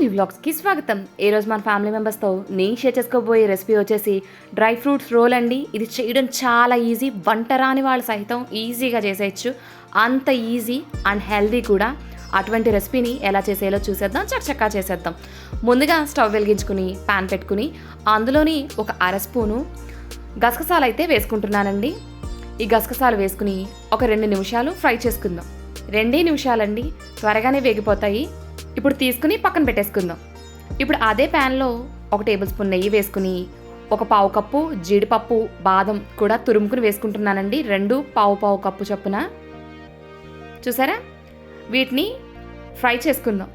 Family వ్లాగ్స్కి స్వాగతం. ఈరోజు మన ఫ్యామిలీ మెంబర్స్తో నేను షేర్ చేసుకోబోయే రెసిపీ వచ్చేసి డ్రై ఫ్రూట్స్ రోల్ అండి. ఇది చేయడం చాలా ఈజీ వంట రాని వాళ్ళు సైతం ఈజీగా చేసేయచ్చు. అంత ఈజీ అండ్ హెల్దీ కూడా. అటువంటి రెసిపీని ఎలా చేసేయాలో చూసేద్దాం చక్కచక్కా చేసేద్దాం. ముందుగా స్టవ్ వెలిగించుకుని ప్యాన్ పెట్టుకుని అందులోని ఒక అర స్పూను గసగసాలు అయితే వేసుకుంటున్నానండి. ఈ గసగసాలు వేసుకుని ఒక రెండు నిమిషాలు ఫ్రై చేసుకుందాం. రెండే నిమిషాలండి త్వరగానే వేగిపోతాయి. ఇప్పుడు తీసుకుని పక్కన పెట్టేసుకుందాం. ఇప్పుడు అదే ప్యాన్లో ఒక టేబుల్ స్పూన్ నెయ్యి వేసుకుని ఒక పావు కప్పు జీడిపప్పు బాదం కూడా తురుముకుని వేసుకుంటున్నానండి. రెండు పావు పావు కప్పు చొప్పున. చూసారా? వీటిని ఫ్రై చేసుకుందాం.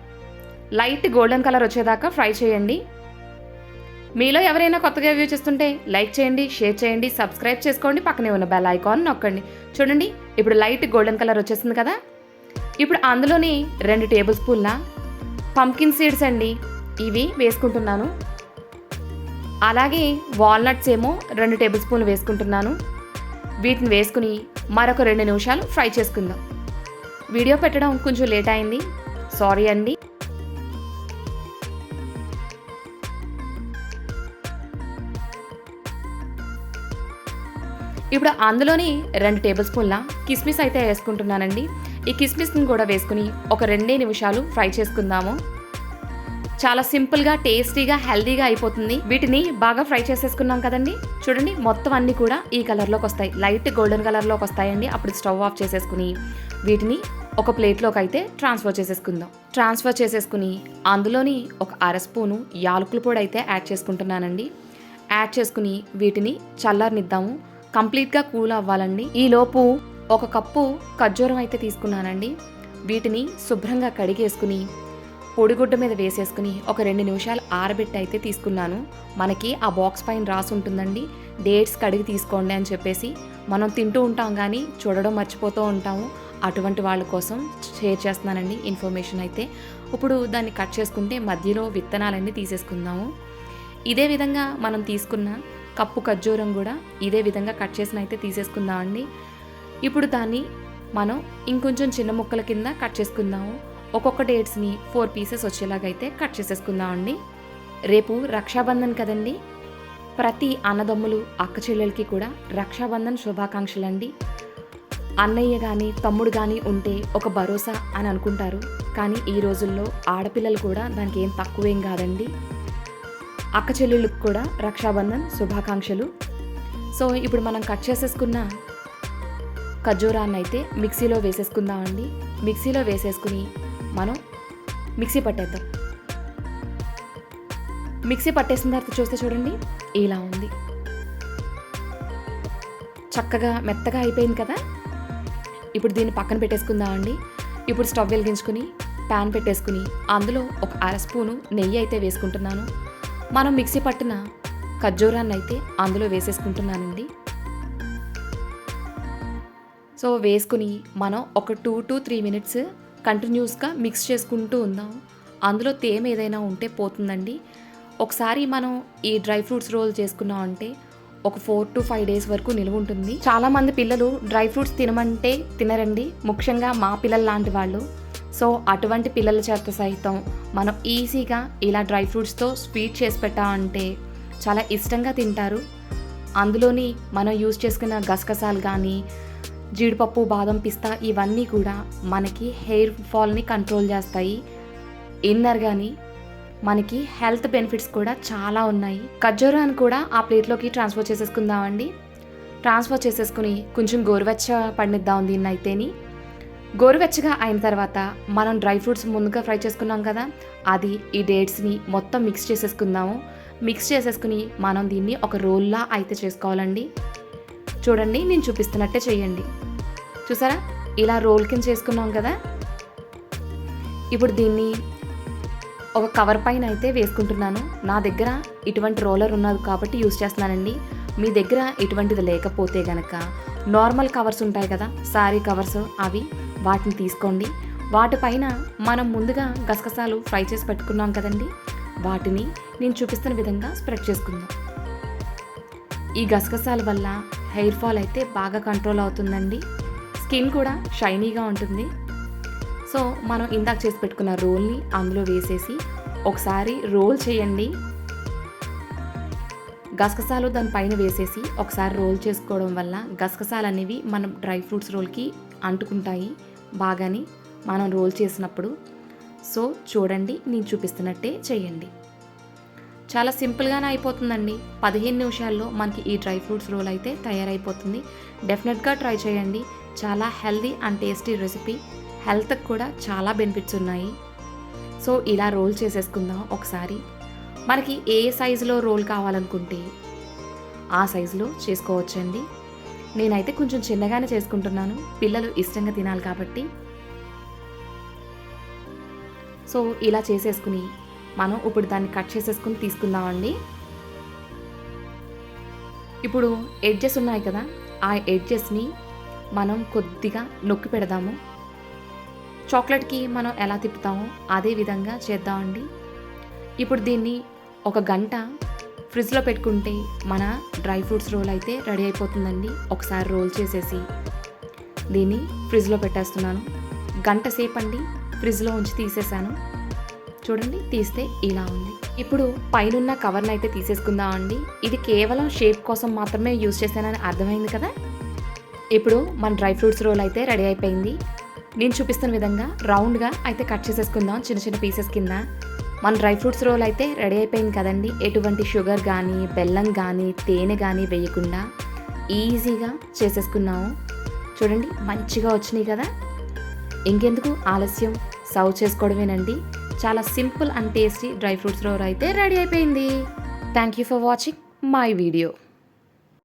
లైట్ గోల్డెన్ కలర్ వచ్చేదాకా ఫ్రై చేయండి. మీలో ఎవరైనా కొత్తగా వ్యూ చేస్తుంటే లైక్ చేయండి షేర్ చేయండి సబ్స్క్రైబ్ చేసుకోండి పక్కనే ఉన్న బెల్ ఐకాన్ నొక్కండి. చూడండి ఇప్పుడు లైట్ గోల్డెన్ కలర్ వచ్చేసింది కదా? ఇప్పుడు అందులోని రెండు టేబుల్ స్పూన్ల పంకిన్ సీడ్స్ అండి. ఇవి వేసుకుంటున్నాను. అలాగే వాల్నట్స్ ఏమో రెండు టేబుల్ స్పూన్లు వేసుకుంటున్నాను. వీటిని వేసుకుని మరొక రెండు నిమిషాలు ఫ్రై చేసుకుందాం. వీడియో పెట్టడం కొంచెం లేట్ అయింది. సారీ అండి. ఇప్పుడు అందులోని రెండు టేబుల్ స్పూన్ల కిస్మిస్ అయితే వేసుకుంటున్నానండి. ఈ కిస్మిస్ని కూడా వేసుకుని ఒక రెండే నిమిషాలు ఫ్రై చేసుకుందాము. చాలా సింపుల్గా టేస్టీగా హెల్దీగా అయిపోతుంది. వీటిని బాగా ఫ్రై చేసేసుకున్నాం కదండి? చూడండి మొత్తం అన్నీ కూడా ఈ కలర్లోకి వస్తాయి. లైట్ గోల్డెన్ కలర్లోకి వస్తాయండి. అప్పుడు స్టవ్ ఆఫ్ చేసేసుకుని వీటిని ఒక ప్లేట్లోకి అయితే ట్రాన్స్ఫర్ చేసేసుకుందాం. ట్రాన్స్ఫర్ చేసేసుకుని అందులోని ఒక అర స్పూను యాలకుల పొడి అయితే యాడ్ చేసుకుంటున్నానండి. యాడ్ చేసుకుని వీటిని చల్లారనిద్దాము. కంప్లీట్గా కూల్ అవ్వాలండి. ఈలోపు ఒక కప్పు ఖర్జూరం అయితే తీసుకున్నానండి. వీటిని శుభ్రంగా కడిగేసుకుని పొడిగుడ్డ మీద వేసేసుకుని ఒక రెండు నిమిషాలు ఆరబెట్టి అయితే తీసుకున్నాను. మనకి ఆ బాక్స్ పైన రాసి ఉంటుందండి. డేట్స్ కడిగి తీసుకోండి అని చెప్పేసి మనం తింటూ ఉంటాం కానీ చూడడం మర్చిపోతూ ఉంటాము. అటువంటి వాళ్ళ కోసం షేర్ చేస్తున్నానండి ఇన్ఫర్మేషన్ అయితే. ఇప్పుడు దాన్ని కట్ చేసుకుంటే మధ్యలో విత్తనాలన్నీ తీసేసుకుందాము. ఇదే విధంగా మనం తీసుకున్న కప్పు ఖర్జూరం కూడా ఇదే విధంగా కట్ చేసిన అయితే తీసేసుకుందామండి. ఇప్పుడు దాన్ని మనం ఇంకొంచెం చిన్న ముక్కల కింద కట్ చేసుకుందాము. ఒక్కొక్క డేట్స్ని ఫోర్ పీసెస్ వచ్చేలాగైతే కట్ చేసేసుకుందామండి రేపు రక్షాబంధన్ కదండి? ప్రతి అన్నదమ్ములు అక్క చెల్లెలకి కూడా రక్షాబంధన్ శుభాకాంక్షలు అండి అన్నయ్య కానీ తమ్ముడు కానీ ఉంటే ఒక భరోసా అని అనుకుంటారు. కానీ ఈ రోజుల్లో ఆడపిల్లలు కూడా దానికి ఏం తక్కువేం కాదండి. అక్క చెల్లెళ్ళకి కూడా రక్షాబంధన్ శుభాకాంక్షలు. సో ఇప్పుడు మనం కట్ చేసేసుకున్న ఖర్జూరాన్ని అయితే మిక్సీలో వేసేసుకుందామండి. మిక్సీలో వేసేసుకుని మనం మిక్సీ పట్టేద్దాం. మిక్సీ పట్టేసిన తర్వాత చూస్తే చూడండి ఇలా ఉంది. చక్కగా మెత్తగా అయిపోయింది కదా? ఇప్పుడు దీన్ని పక్కన పెట్టేసుకుందామండి. ఇప్పుడు స్టవ్ వెలిగించుకుని ప్యాన్ పెట్టేసుకుని అందులో ఒక అర స్పూను నెయ్యి అయితే వేసుకుంటున్నాను. మనం మిక్సీ పట్టిన ఖర్జూరాన్ని అయితే అందులో వేసేసుకుంటున్నానండి. సో వేసుకుని మనం ఒక టూ టు త్రీ మినిట్స్ కంటిన్యూస్గా మిక్స్ చేసుకుంటూ ఉందాం. అందులో తేమ ఏదైనా ఉంటే పోతుందండి. ఒకసారి మనం ఈ డ్రై ఫ్రూట్స్ రోల్ చేసుకున్నాం అంటే ఒక ఫోర్ టు ఫైవ్ డేస్ వరకు నిలువ ఉంటుంది. చాలామంది పిల్లలు డ్రై ఫ్రూట్స్ తినమంటే తినరండి. ముఖ్యంగా మా పిల్లలు లాంటి వాళ్ళు. సో అటువంటి పిల్లల చేత సైతం మనం ఈజీగా ఇలా డ్రై ఫ్రూట్స్తో స్వీట్ చేసి పెట్టామంటే చాలా ఇష్టంగా తింటారు. అందులోని మనం యూజ్ చేసుకున్న గసగసాలు కానీ జీడిపప్పు బాదం పిస్తా ఇవన్నీ కూడా మనకి హెయిర్ ఫాల్ని కంట్రోల్ చేస్తాయి. ఇన్నర్ కానీ మనకి హెల్త్ బెనిఫిట్స్ కూడా చాలా ఉన్నాయి. ఖర్జూరాన్ని కూడా ఆ ప్లేట్లోకి ట్రాన్స్ఫర్ చేసేసుకుందామండి. ట్రాన్స్ఫర్ చేసేసుకుని కొంచెం గోరువెచ్చ పండిద్దాం దీన్ని అయితేని. గోరువెచ్చగా అయిన తర్వాత మనం డ్రై ఫ్రూట్స్ ముందుగా ఫ్రై చేసుకున్నాం కదా అది ఈ డేట్స్ని మొత్తం మిక్స్ చేసేసుకుందాము. మిక్స్ చేసేసుకుని మనం దీన్ని ఒక రోల్లా అయితే చేసుకోవాలండి. చూడండి నేను చూపిస్తున్నట్టే చేయండి చూసారా? ఇలా రోల్ కింద చేసుకున్నాం కదా? ఇప్పుడు దీన్ని ఒక కవర్ పైన అయితే వేసుకుంటున్నాను. నా దగ్గర ఇటువంటి రోలర్ ఉన్నది కాబట్టి యూస్ చేస్తున్నానండి. మీ దగ్గర ఇటువంటిది లేకపోతే గనక నార్మల్ కవర్స్ ఉంటాయి కదా శారీ కవర్స్ అవి వాటిని తీసుకోండి. వాటిపైన మనం ముందుగా గసగసాలు ఫ్రై చేసి పెట్టుకున్నాం కదండి వాటిని నేను చూపిస్తున్న విధంగా స్ప్రెడ్ చేసుకుందాం. ఈ గసగసాల వల్ల హెయిర్ ఫాల్ అయితే బాగా కంట్రోల్ అవుతుందండి. స్కిన్ కూడా షైనీగా ఉంటుంది. సో మనం ఇందాక చేసి పెట్టుకున్న రోల్ని అందులో వేసేసి ఒకసారి రోల్ చేయండి. గసగసాలు దానిపైన వేసేసి ఒకసారి రోల్ చేసుకోవడం వల్ల గసగసాలు అనేవి మనం డ్రై ఫ్రూట్స్ రోల్కి అంటుకుంటాయి బాగాని మనం రోల్ చేసినప్పుడు. సో చూడండి నేను చూపిస్తున్నట్టే చేయండి. చాలా సింపుల్గానే అయిపోతుందండి. పదిహేను నిమిషాల్లో మనకి ఈ డ్రై ఫ్రూట్స్ రోల్ అయితే తయారైపోతుంది. డెఫినెట్గా ట్రై చేయండి. చాలా హెల్దీ అండ్ టేస్టీ రెసిపీ. హెల్త్కి కూడా చాలా బెనిఫిట్స్ ఉన్నాయి. సో ఇలా రోల్ చేసేసుకుందాం ఒకసారి. మనకి ఏ సైజులో రోల్ కావాలనుకుంటే ఆ సైజులో చేసుకోవచ్చండి. నేనైతే కొంచెం చిన్నగానే చేసుకుంటున్నాను. పిల్లలు ఇష్టంగా తినాలి కాబట్టి. సో ఇలా చేసేసుకుని మనం ఇప్పుడు దాన్ని కట్ చేసేసుకుని తీసుకుందామండి. ఇప్పుడు ఎడ్జెస్ ఉన్నాయి కదా ఆ ఎడ్జెస్ని మనం కొద్దిగా నొక్కి పెడదాము. చాక్లెట్కి మనం ఎలా తిప్పుతామో అదే విధంగా చేద్దామండి. ఇప్పుడు దీన్ని ఒక గంట ఫ్రిడ్జ్లో పెట్టుకుంటే మన డ్రై ఫ్రూట్స్ రోల్ అయితే రెడీ అయిపోతుందండి. ఒకసారి రోల్ చేసేసి దీన్ని ఫ్రిడ్జ్లో పెట్టేస్తున్నాను. గంట సేపు అండి ఫ్రిడ్జ్లో ఉంచి తీసేసాను చూడండి తీస్తే ఇలా ఉంది. ఇప్పుడు పైనున్న కవర్ని అయితే తీసేసుకుందాం అండి. ఇది కేవలం షేప్ కోసం మాత్రమే యూజ్ చేశానని అర్థమైంది కదా? ఇప్పుడు మన డ్రై ఫ్రూట్స్ రోల్ అయితే రెడీ అయిపోయింది. నేను చూపిస్తున్న విధంగా రౌండ్గా అయితే కట్ చేసేసుకుందాం చిన్న చిన్న పీసెస్ కింద. మన డ్రై ఫ్రూట్స్ రోల్ అయితే రెడీ అయిపోయింది కదండి. ఎటువంటి షుగర్ కానీ బెల్లం కానీ తేనె కానీ వేయకుండా ఈజీగా చేసేసుకున్నాము. చూడండి మంచిగా వచ్చినాయి కదా? ఇంకెందుకు ఆలస్యం? సర్వ్ చేసుకోవడమేనండి. చాలా simple and tasty dry fruits roll అయితే రెడీ అయిపోయింది. Thank you for watching my video